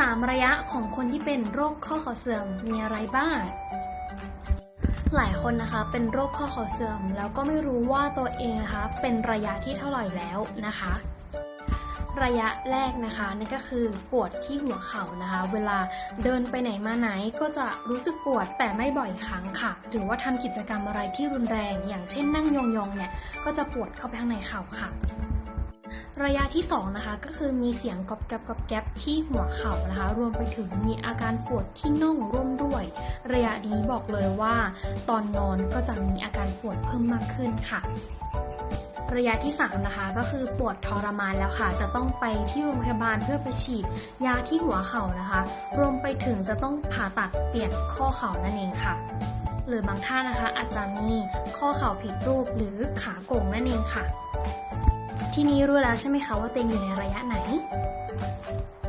3 ระยะของคนที่เป็นโรคข้อเข่าเสื่อมมีอะไรบ้าง หลายคนนะคะเป็นโรคข้อเข่าเสื่อม แล้วก็ไม่รู้ว่าตัวเองนะคะเป็นระยะที่เท่าไหร่แล้วนะคะ ระยะแรกนะคะนั่นก็คือปวดที่หัวเข่านะคะ เวลาเดินไปไหนมาไหนก็จะรู้สึกปวดแต่ไม่บ่อยครั้งค่ะ หรือว่าทำกิจกรรมอะไรที่รุนแรง อย่างเช่นนั่งยองๆเนี่ยก็จะปวดเข้าไปข้างในเข่าค่ะ ระยะที่ 2 นะคะ ก็คือมีเสียงกรอบแกรบกรอบแกรบที่หัวเข่านะคะ รวมไปถึงมีอาการปวดที่น่องร่วมด้วย ระยะนี้บอกเลยว่า ตอนนอนก็จะมีอาการปวดเพิ่มมากขึ้นค่ะระยะที่ 3 นะคะ ก็คือปวดทรมานแล้วค่ะ จะต้องไปที่โรงพยาบาลเพื่อไปฉีดยาที่หัวเข่านะคะ รวมไปถึงจะต้องผ่าตัดเปลี่ยนข้อเข่านั่นเองค่ะ หรือบางท่านนะคะอาจจะมีข้อเข่าผิดรูปหรือขาโก่งนั่นเองค่ะ ที่นี้รู้แล้วใช่ไหมคะว่าตัวเองอยู่ในระยะไหน